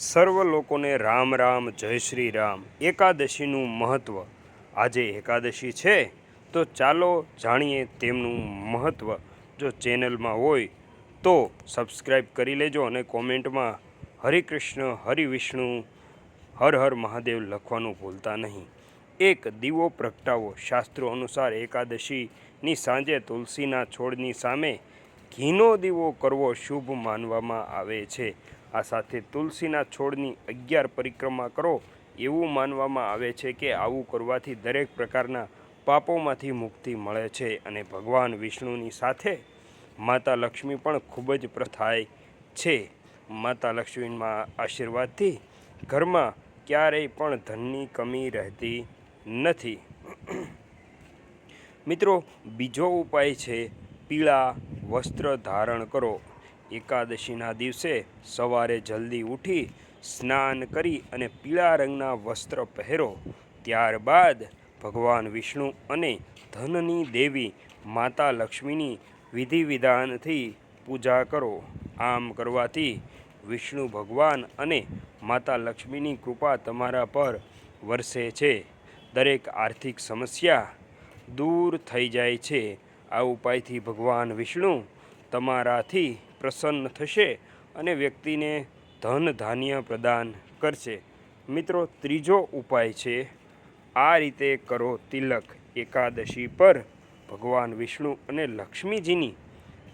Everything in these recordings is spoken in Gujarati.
સર્વ લોકોને રામ રામ, જય શ્રી રામ. એકાદશીનું મહત્ત્વ આજે એકાદશી છે, તો ચાલો જાણીએ તેમનું મહત્ત્વ જો ચેનલમાં હોય, તો સબસ્ક્રાઈબ કરી લેજો અને કોમેન્ટમાં હરે કૃષ્ણ, હરિ વિષ્ણુ, હર હર મહાદેવ લખવાનું ભૂલતા નહીં. એક દીવો પ્રગટાવો. શાસ્ત્રો અનુસાર એકાદશીની સાંજે તુલસીના છોડની સામે ઘીનો દીવો કરવો શુભ માનવામાં આવે છે. આ સાથે તુલસીના છોડની અગિયાર પરિક્રમા કરો. એવું માનવામાં આવે છે કે આવું કરવાથી દરેક પ્રકારના પાપોમાંથી મુક્તિ મળે છે અને ભગવાન વિષ્ણુની સાથે માતા લક્ષ્મી પણ ખૂબ જ પ્રથાય છે. માતા લક્ષ્મીના આશીર્વાદથી ઘરમાં ક્યારેય પણ ધનની કમી રહેતી નથી. મિત્રો, બીજો ઉપાય છે પીળા વસ્ત્ર ધારણ કરો. એકાદશીના દિવસે સવારે જલ્દી ઉઠી સ્નાન કરી અને પીળા રંગના વસ્ત્ર પહેરો. ત્યારબાદ ભગવાન વિષ્ણુ અને ધનની દેવી માતા લક્ષ્મીની વિધિ વિધાનથી પૂજા કરો. આમ કરવાથી વિષ્ણુ ભગવાન અને માતા લક્ષ્મીની કૃપા તમારા પર વરસે છે. દરેક આર્થિક સમસ્યા દૂર થઈ જાય છે. આ ઉપાયથી ભગવાન વિષ્ણુ તમારાથી પ્રસન્ન થશે અને વ્યક્તિને ધન ધાન્ય પ્રદાન કરશે. મિત્રો, ત્રીજો ઉપાય છે, આ રીતે કરો તિલક એકાદશી પર ભગવાન વિષ્ણુ અને લક્ષ્મીજીની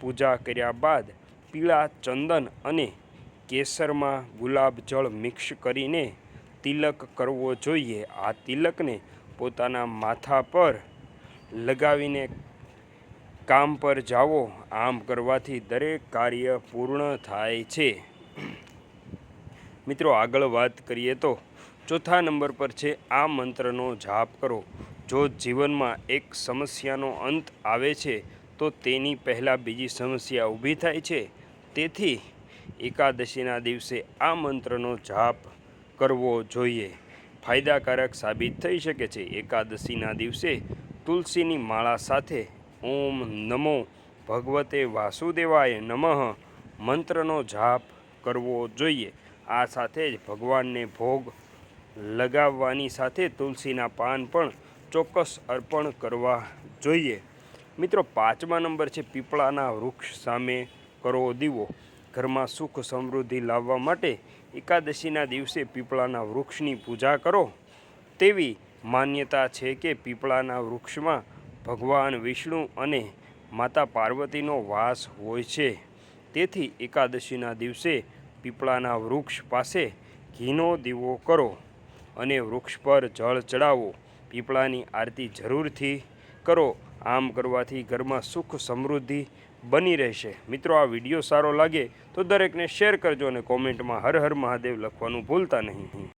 પૂજા કર્યા બાદ પીળા ચંદન અને કેસરમાં ગુલાબ જળ મિક્સ કરીને તિલક કરવો જોઈએ. આ તિલકને પોતાના માથા પર લગાવીને કામ પર જાઓ, આમ કરવાથી દરેક કાર્ય પૂર્ણ થાય છે. મિત્રો, આગળ વાત કરીએ તો ચોથા નંબર પર છે, આ મંત્રનો જાપ કરો. જો જીવનમાં એક સમસ્યાનો અંત આવે છે, તો તેની પહેલાં બીજી સમસ્યા ઊભી થાય છે. તેથી એકાદશીના દિવસે આ મંત્રનો જાપ કરવો જોઈએ. ફાયદાકારક સાબિત થઈ શકે છે, એકાદશીના દિવસે તુલસીની માળા સાથે ઓમ નમો ભગવતે વાસુદેવાય નમઃ. મંત્રનો જાપ કરવો જોઈએ. આ સાથે જ ભગવાનને ભોગ લગાવવાની સાથે તુલસીના પાન પણ ચોક્કસ અર્પણ કરવા જોઈએ. મિત્રો, પાંચમા નંબર છે, પીપળાના વૃક્ષ સામે કરો દીવો. ઘરમાં સુખ સમૃદ્ધિ લાવવા માટે એકાદશીના દિવસે પીપળાના વૃક્ષની પૂજા કરો. તેવી માન્યતા છે કે પીપળાના વૃક્ષમાં ભગવાન વિષ્ણુ અને માતા પાર્વતીનો વાસ હોય છે. તેથી એકાદશીના દિવસે પીપળાના વૃક્ષ પાસે ઘીનો દીવો કરો અને વૃક્ષ પર જળ ચડાવો. પીપળાની આરતી જરૂરથી કરો. આમ કરવાથી ઘરમાં સુખ સમૃદ્ધિ બની રહેશે. મિત્રો, આ વીડિયો સારો લાગે તો દરેકને શેર કરજો અને કોમેન્ટમાં હર હર મહાદેવ લખવાનું ભૂલતા નહીં.